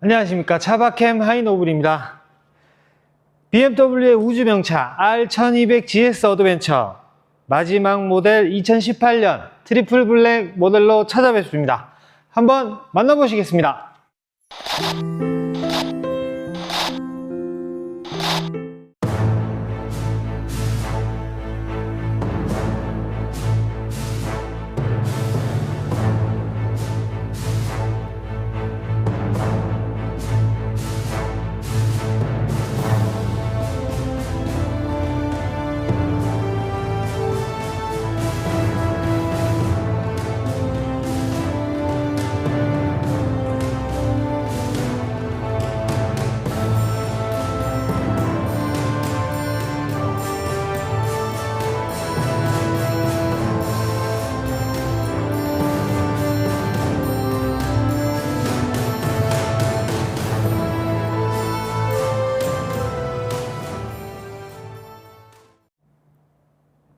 안녕하십니까 차박캠 하이노블입니다. BMW의 우주명차 R1200GS 어드벤처 마지막 모델 2018년 트리플 블랙 모델로 찾아뵙습니다. 한번 만나보시겠습니다.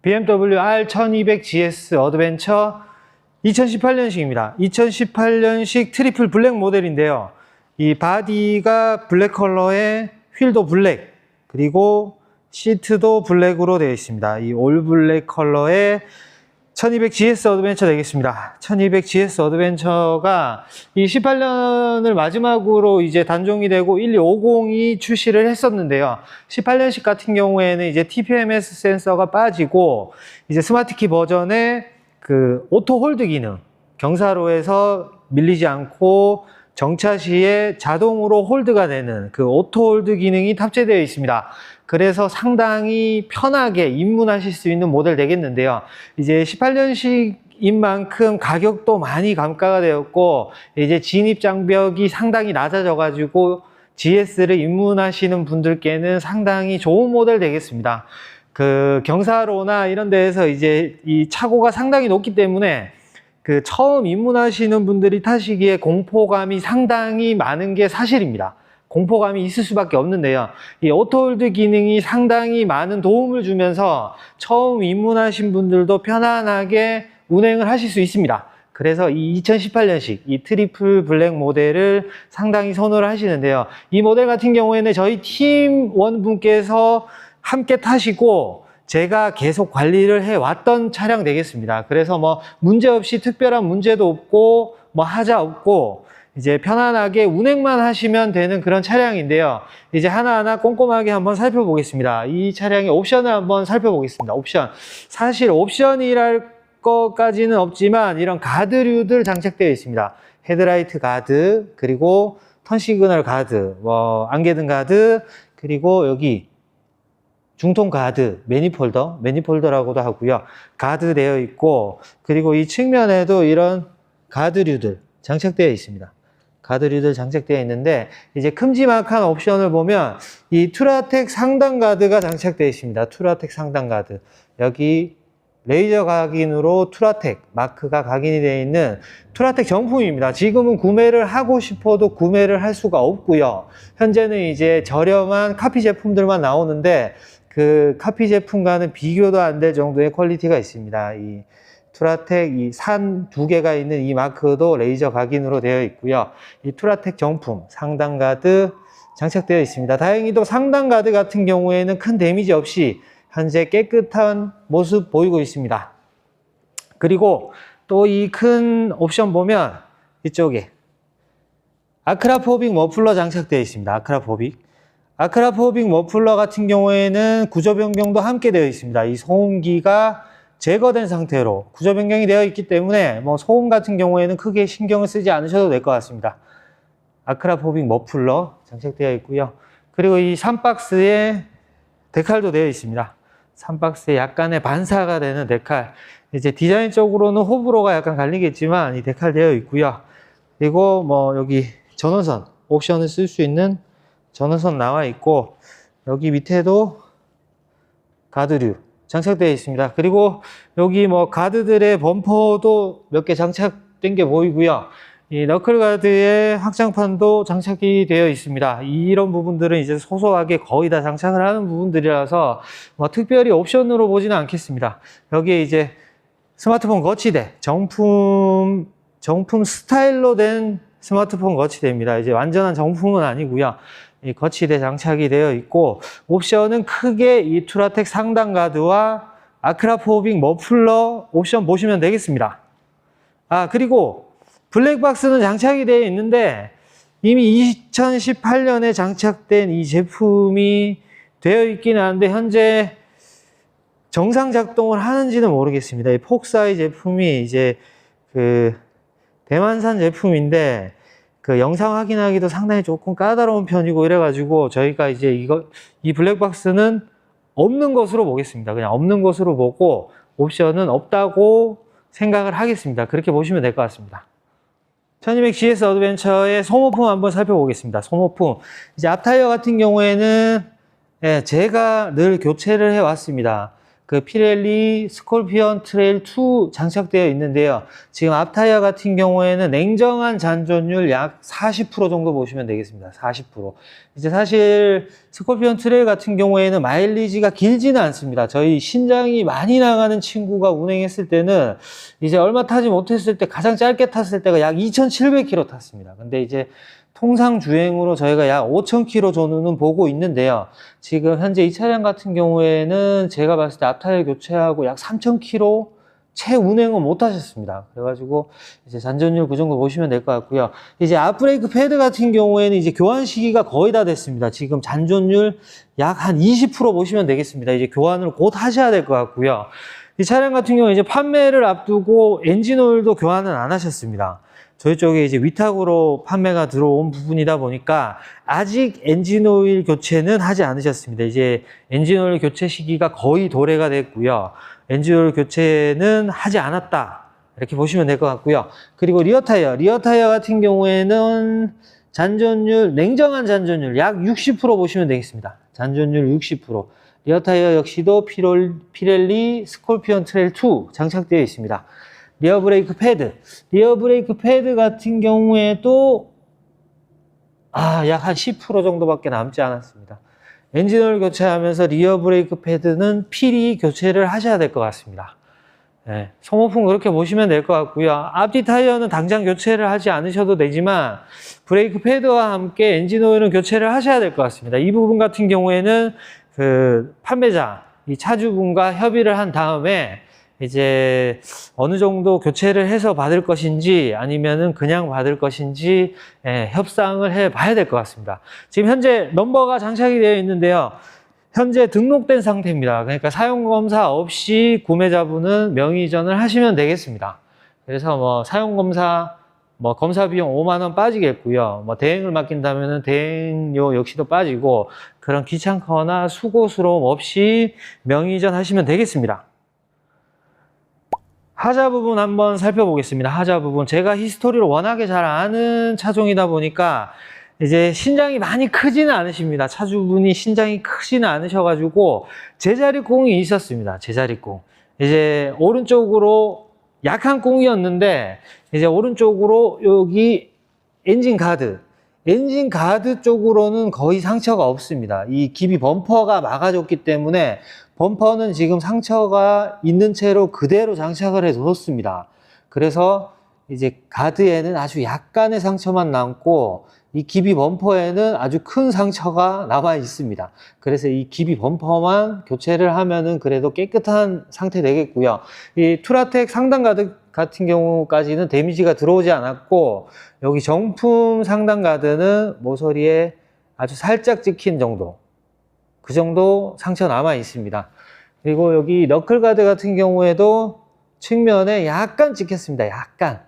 BMW R1200GS 어드벤처 2018년식입니다. 2018년식 트리플 블랙 모델인데요. 이 바디가 블랙 컬러에 휠도 블랙, 그리고 시트도 블랙으로 되어 있습니다. 이 올 블랙 컬러의 1200GS 어드벤처 되겠습니다. 1200GS 어드벤처가 이 18년을 마지막으로 이제 단종이 되고 1250이 출시를 했었는데요. 18년식 같은 경우에는 이제 TPMS 센서가 빠지고 이제 스마트키 버전에 그 오토 홀드 기능, 경사로에서 밀리지 않고 정차 시에 자동으로 홀드가 되는 그 오토 홀드 기능이 탑재되어 있습니다. 그래서 상당히 편하게 입문하실 수 있는 모델 되겠는데요. 이제 18년식 인 만큼 가격도 많이 감가가 되었고, 이제 진입 장벽이 상당히 낮아져 가지고 GS를 입문하시는 분들께는 상당히 좋은 모델 되겠습니다. 그 경사로나 이런 데에서 이제 이 차고가 상당히 높기 때문에 그 처음 입문하시는 분들이 타시기에 공포감이 상당히 많은 게 사실입니다. 공포감이 있을 수밖에 없는데요. 이 오토홀드 기능이 상당히 많은 도움을 주면서 처음 입문하신 분들도 편안하게 운행을 하실 수 있습니다. 그래서 이 2018년식 이 트리플 블랙 모델을 상당히 선호를 하시는데요. 이 모델 같은 경우에는 저희 팀원분께서 함께 타시고 제가 계속 관리를 해 왔던 차량 되겠습니다. 그래서 뭐 문제 없이 특별한 문제도 없고 뭐 하자 없고 이제 편안하게 운행만 하시면 되는 그런 차량인데요. 이제 하나하나 꼼꼼하게 한번 살펴보겠습니다. 이 차량의 옵션을 한번 살펴보겠습니다. 옵션. 사실 옵션이랄 것까지는 없지만 이런 가드류들 장착되어 있습니다. 헤드라이트 가드, 그리고 턴 시그널 가드, 뭐 안개등 가드, 그리고 여기 중통 가드, 매니폴더, 매니폴더라고도 하고요. 가드 되어 있고, 그리고 이 측면에도 이런 가드류들 장착되어 있습니다. 가드류들 장착되어 있는데, 이제 큼지막한 옵션을 보면, 이 투라텍 상단 가드가 장착되어 있습니다. 투라텍 상단 가드. 여기 레이저 각인으로 투라텍 마크가 각인이 되어 있는 투라텍 정품입니다. 지금은 구매를 하고 싶어도 구매를 할 수가 없고요. 현재는 이제 저렴한 카피 제품들만 나오는데, 그 카피 제품과는 비교도 안 될 정도의 퀄리티가 있습니다. 이 투라텍 이 산 두 개가 있는 이 마크도 레이저 각인으로 되어 있고요. 이 투라텍 정품 상단 가드 장착되어 있습니다. 다행히도 상단 가드 같은 경우에는 큰 데미지 없이 현재 깨끗한 모습 보이고 있습니다. 그리고 또 이 큰 옵션 보면 이쪽에 아크라포빅 머플러 장착되어 있습니다. 아크라포빅. 아크라포빅 머플러 같은 경우에는 구조 변경도 함께 되어 있습니다. 이 소음기가 제거된 상태로 구조 변경이 되어 있기 때문에 뭐 소음 같은 경우에는 크게 신경을 쓰지 않으셔도 될 것 같습니다. 아크라포빅 머플러 장착되어 있고요. 그리고 이 3박스에 데칼도 되어 있습니다. 3박스에 약간의 반사가 되는 데칼. 이제 디자인적으로는 호불호가 약간 갈리겠지만 이 데칼 되어 있고요. 그리고 뭐 여기 전원선 옵션을 쓸 수 있는 전원선 나와 있고 여기 밑에도 가드류 장착되어 있습니다. 그리고 여기 뭐 가드들의 범퍼도 몇 개 장착된 게 보이고요. 이 너클 가드의 확장판도 장착이 되어 있습니다. 이런 부분들은 이제 소소하게 거의 다 장착을 하는 부분들이라서 뭐 특별히 옵션으로 보지는 않겠습니다. 여기에 이제 스마트폰 거치대 정품 정품 스타일로 된 스마트폰 거치대입니다. 이제 완전한 정품은 아니고요. 이 거치대 장착이 되어 있고 옵션은 크게 이 투라텍 상단 가드와 아크라포빙 머플러 옵션 보시면 되겠습니다. 아 그리고 블랙박스는 장착이 되어 있는데 이미 2018년에 장착된 이 제품이 되어 있기는 한데 현재 정상 작동을 하는지는 모르겠습니다. 이 폭사이 제품이 이제 그 대만산 제품인데 그 영상 확인하기도 상당히 조금 까다로운 편이고 이래가지고 저희가 이제 이거 이 블랙박스는 없는 것으로 보겠습니다. 그냥 없는 것으로 보고 옵션은 없다고 생각을 하겠습니다. 그렇게 보시면 될 것 같습니다. 1200GS 어드벤처의 소모품 한번 살펴보겠습니다. 소모품. 이제 앞타이어 같은 경우에는 예, 제가 늘 교체를 해왔습니다. 그 피렐리 스콜피언 트레일 2 장착되어 있는데요. 지금 앞 타이어 같은 경우에는 냉정한 잔존율 약 40% 정도 보시면 되겠습니다. 40%. 이제 사실 스콜피언 트레일 같은 경우에는 마일리지가 길지는 않습니다. 저희 신장이 많이 나가는 친구가 운행했을 때는 이제 얼마 타지 못했을 때 가장 짧게 탔을 때가 약 2,700km 탔습니다. 근데 이제 통상 주행으로 저희가 약 5,000km 전후는 보고 있는데요. 지금 현재 이 차량 같은 경우에는 제가 봤을 때 앞타이어 교체하고 약 3,000km 채 운행은 못 하셨습니다. 그래가지고 이제 잔전율 그 정도 보시면 될 것 같고요. 이제 앞브레이크 패드 같은 경우에는 이제 교환 시기가 거의 다 됐습니다. 지금 잔존율 약 한 20% 보시면 되겠습니다. 이제 교환을 곧 하셔야 될 것 같고요. 이 차량 같은 경우 이제 판매를 앞두고 엔진 오일도 교환은 안 하셨습니다. 저희 쪽에 이제 위탁으로 판매가 들어온 부분이다 보니까 아직 엔진오일 교체는 하지 않으셨습니다. 이제 엔진오일 교체 시기가 거의 도래가 됐고요. 엔진오일 교체는 하지 않았다. 이렇게 보시면 될 것 같고요. 그리고 리어 타이어. 리어 타이어 같은 경우에는 잔존율, 냉정한 잔존율 약 60% 보시면 되겠습니다. 잔존율 60%. 리어 타이어 역시도 피렐리 스콜피언 트레일 2 장착되어 있습니다. 리어 브레이크 패드. 리어 브레이크 패드 같은 경우에도 아, 약 한 10% 정도밖에 남지 않았습니다. 엔진오일 교체하면서 리어 브레이크 패드는 필히 교체를 하셔야 될 것 같습니다. 네, 소모품 그렇게 보시면 될 것 같고요. 앞뒤 타이어는 당장 교체를 하지 않으셔도 되지만 브레이크 패드와 함께 엔진 오일은 교체를 하셔야 될 것 같습니다. 이 부분 같은 경우에는 그 판매자, 이 차주분과 협의를 한 다음에 이제 어느 정도 교체를 해서 받을 것인지 아니면은 그냥 받을 것인지 예, 협상을 해 봐야 될 것 같습니다. 지금 현재 넘버가 장착이 되어 있는데요. 현재 등록된 상태입니다. 그러니까 사용검사 없이 구매자분은 명의 이전을 하시면 되겠습니다. 그래서 뭐 사용검사 뭐 검사 비용 5만 원 빠지겠고요. 뭐 대행을 맡긴다면은 대행료 역시도 빠지고 그런 귀찮거나 수고스러움 없이 명의 이전 하시면 되겠습니다. 하자 부분 한번 살펴보겠습니다. 하자 부분. 제가 히스토리를 워낙에 잘 아는 차종이다 보니까 이제 신장이 많이 크지는 않으십니다. 차주분이 신장이 크지는 않으셔가지고 제자리 꽁이 있었습니다. 제자리 꽁. 이제 오른쪽으로 약한 꽁이었는데 이제 오른쪽으로 여기 엔진 가드. 엔진 가드 쪽으로는 거의 상처가 없습니다. 이 기비 범퍼가 막아줬기 때문에 범퍼는 지금 상처가 있는 채로 그대로 장착을 해 뒀습니다. 그래서 이제 가드에는 아주 약간의 상처만 남고 이 기비 범퍼에는 아주 큰 상처가 남아 있습니다. 그래서 이 기비 범퍼만 교체를 하면은 그래도 깨끗한 상태 되겠고요. 이 투라텍 상단 가드 같은 경우까지는 데미지가 들어오지 않았고 여기 정품 상단 가드는 모서리에 아주 살짝 찍힌 정도 그 정도 상처 남아 있습니다. 그리고 여기 너클 가드 같은 경우에도 측면에 약간 찍혔습니다. 약간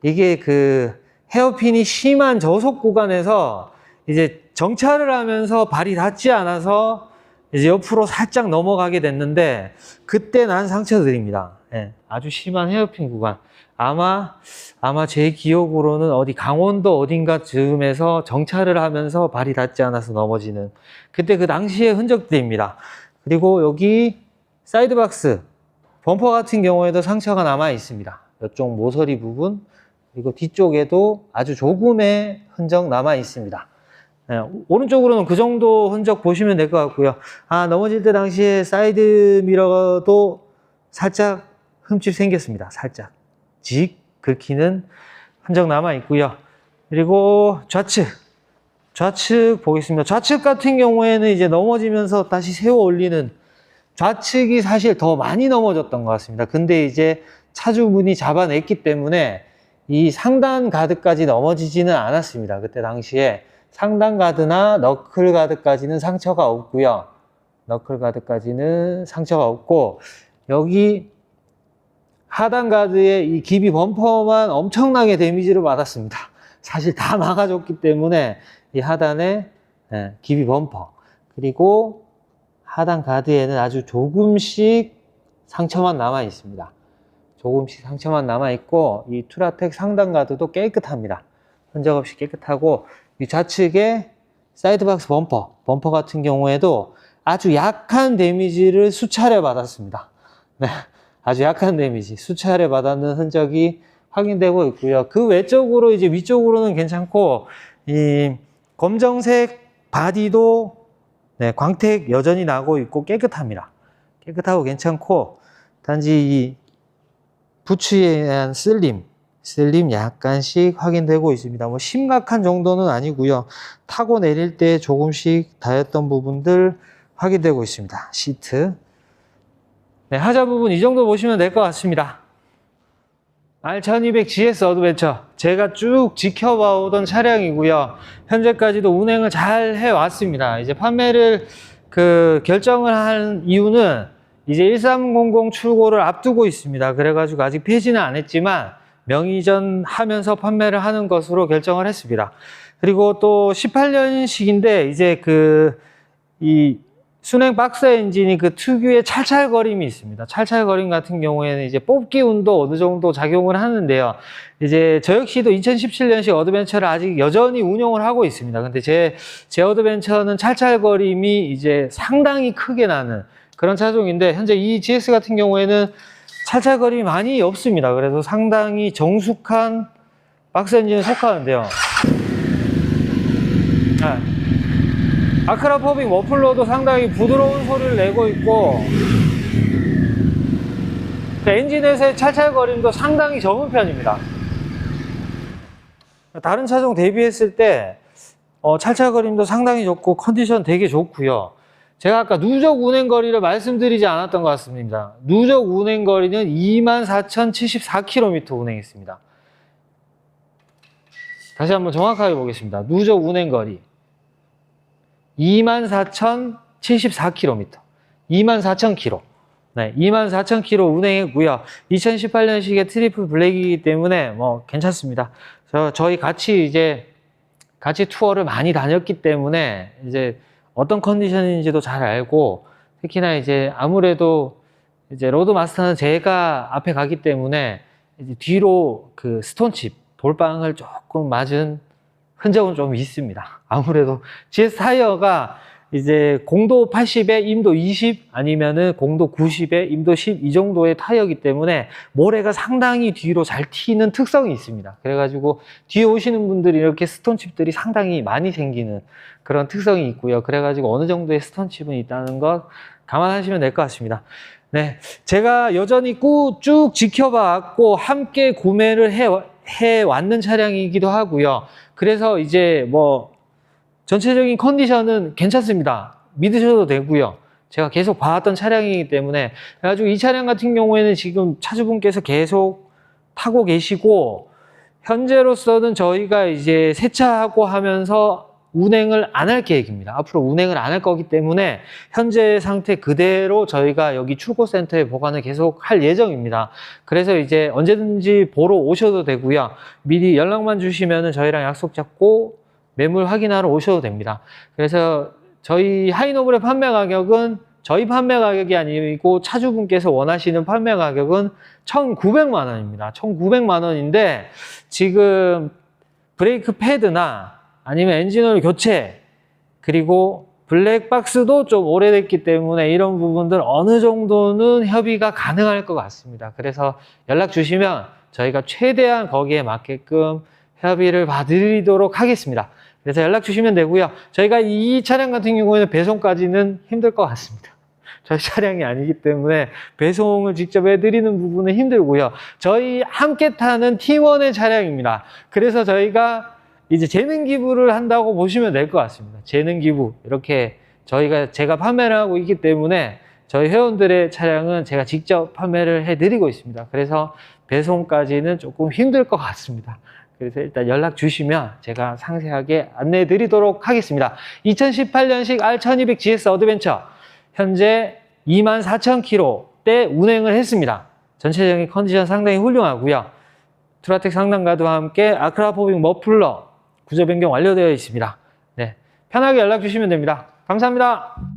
이게 그 헤어핀이 심한 저속 구간에서 이제 정차를 하면서 발이 닿지 않아서 이제 옆으로 살짝 넘어가게 됐는데 그때 난 상처들입니다. 예, 아주 심한 헤어핀 구간. 아마 아마 제 기억으로는 어디 강원도 어딘가 즈음에서 정차를 하면서 발이 닿지 않아서 넘어지는 그때 그 당시의 흔적들입니다. 그리고 여기 사이드박스 범퍼 같은 경우에도 상처가 남아 있습니다. 이쪽 모서리 부분 그리고 뒤쪽에도 아주 조금의 흔적 남아 있습니다. 네, 오른쪽으로는 그 정도 흔적 보시면 될 것 같고요. 아 넘어질 때 당시에 사이드 미러도 살짝 흠집 생겼습니다. 살짝 직 긁히는 흔적 남아 있고요. 그리고 좌측. 좌측 보겠습니다. 좌측 같은 경우에는 이제 넘어지면서 다시 세워 올리는 좌측이 사실 더 많이 넘어졌던 것 같습니다. 근데 이제 차주분이 잡아냈기 때문에 이 상단 가드까지 넘어지지는 않았습니다. 그때 당시에 상단 가드나 너클 가드까지는 상처가 없고요. 너클 가드까지는 상처가 없고 여기 하단 가드의 이 기비 범퍼만 엄청나게 데미지를 받았습니다. 사실 다 막아줬기 때문에 이 하단에 예, 기비 범퍼 그리고 하단 가드에는 아주 조금씩 상처만 남아 있습니다. 조금씩 상처만 남아 있고 이 투라텍 상단 가드도 깨끗합니다. 흔적 없이 깨끗하고 이 좌측에 사이드박스 범퍼 범퍼 같은 경우에도 아주 약한 데미지를 수차례 받았습니다. 네, 아주 약한 데미지 수차례 받았는 흔적이 확인되고 있고요. 그 외적으로 이제 위쪽으로는 괜찮고 이 검정색 바디도 네, 광택 여전히 나고 있고 깨끗합니다. 깨끗하고 괜찮고 단지 이 부츠에 대한 슬림, 슬림 약간씩 확인되고 있습니다. 뭐 심각한 정도는 아니고요. 타고 내릴 때 조금씩 닿았던 부분들 확인되고 있습니다. 시트. 네, 하자 부분 이 정도 보시면 될 것 같습니다. R1200 GS 어드벤처 제가 쭉 지켜봐 오던 차량이고요. 현재까지도 운행을 잘 해왔습니다. 이제 판매를 그 결정을 한 이유는 이제 1300 출고를 앞두고 있습니다. 그래가지고 아직 폐지는 안 했지만 명의전 하면서 판매를 하는 것으로 결정을 했습니다. 그리고 또 18년식인데 이제 그 이 순행 박스 엔진이 그 특유의 찰찰거림이 있습니다. 찰찰거림 같은 경우에는 이제 뽑기 운도 어느 정도 작용을 하는데요. 이제 저 역시도 2017년식 어드벤처를 아직 여전히 운영을 하고 있습니다. 근데 제, 제 어드벤처는 찰찰거림이 이제 상당히 크게 나는 그런 차종인데 현재 이 GS 같은 경우에는 찰찰거림이 많이 없습니다. 그래서 상당히 정숙한 박스 엔진에 속하는데요. 네. 아크라 퍼빙 머플러도 상당히 부드러운 소리를 내고 있고 그 엔진에서의 찰찰거림도 상당히 적은 편입니다. 다른 차종 대비했을 때 어, 찰찰거림도 상당히 좋고 컨디션 되게 좋고요. 제가 아까 누적 운행 거리를 말씀드리지 않았던 것 같습니다. 누적 운행 거리는 24,074km 운행했습니다. 다시 한번 정확하게 보겠습니다. 누적 운행 거리 24,074km, 24,000km. 네, 24,000km 운행했고요. 2018년식의 트리플 블랙이기 때문에 뭐 괜찮습니다. 저 저희 같이 이제 같이 투어를 많이 다녔기 때문에 이제 어떤 컨디션인지도 잘 알고 특히나 이제 아무래도 이제 로드 마스터는 제가 앞에 가기 때문에 뒤로 그 스톤칩 돌방을 조금 맞은 흔적은 좀 있습니다. 아무래도 GS 타이어가 이제 공도 80에 임도 20 아니면은 공도 90에 임도 10 이 정도의 타이어이기 때문에 모래가 상당히 뒤로 잘 튀는 특성이 있습니다. 그래가지고 뒤에 오시는 분들이 이렇게 스톤칩들이 상당히 많이 생기는 그런 특성이 있고요. 그래가지고 어느 정도의 스톤칩은 있다는 것 감안하시면 될 것 같습니다. 네. 제가 여전히 꾸, 쭉 지켜봤고 함께 구매를 해, 해 왔는 차량이기도 하고요. 그래서 이제 뭐 전체적인 컨디션은 괜찮습니다. 믿으셔도 되고요. 제가 계속 봐왔던 차량이기 때문에 그래가지고 이 차량 같은 경우에는 지금 차주분께서 계속 타고 계시고 현재로서는 저희가 이제 세차하고 하면서 운행을 안 할 계획입니다. 앞으로 운행을 안 할 거기 때문에 현재 상태 그대로 저희가 여기 출고센터에 보관을 계속 할 예정입니다. 그래서 이제 언제든지 보러 오셔도 되고요. 미리 연락만 주시면 저희랑 약속 잡고 매물 확인하러 오셔도 됩니다. 그래서 저희 하이노블의 판매 가격은 저희 판매 가격이 아니고 차주분께서 원하시는 판매 가격은 1,900만 원입니다. 1,900만 원인데 지금 브레이크 패드나 아니면 엔진오일 교체 그리고 블랙박스도 좀 오래됐기 때문에 이런 부분들 어느 정도는 협의가 가능할 것 같습니다. 그래서 연락 주시면 저희가 최대한 거기에 맞게끔 협의를 봐드리도록 하겠습니다. 그래서 연락 주시면 되고요. 저희가 이 차량 같은 경우에는 배송까지는 힘들 것 같습니다. 저희 차량이 아니기 때문에 배송을 직접 해드리는 부분은 힘들고요. 저희 함께 타는 T1의 차량입니다. 그래서 저희가 이제 재능 기부를 한다고 보시면 될 것 같습니다. 재능 기부 이렇게 저희가 제가 판매를 하고 있기 때문에 저희 회원들의 차량은 제가 직접 판매를 해드리고 있습니다. 그래서 배송까지는 조금 힘들 것 같습니다. 그래서 일단 연락 주시면 제가 상세하게 안내해 드리도록 하겠습니다. 2018년식 R1200GS 어드벤처 현재 24,000km대 운행을 했습니다. 전체적인 컨디션 상당히 훌륭하고요. 트라텍 상단가드와 함께 아크라포빙 머플러 구조 변경 완료되어 있습니다. 네, 편하게 연락 주시면 됩니다. 감사합니다.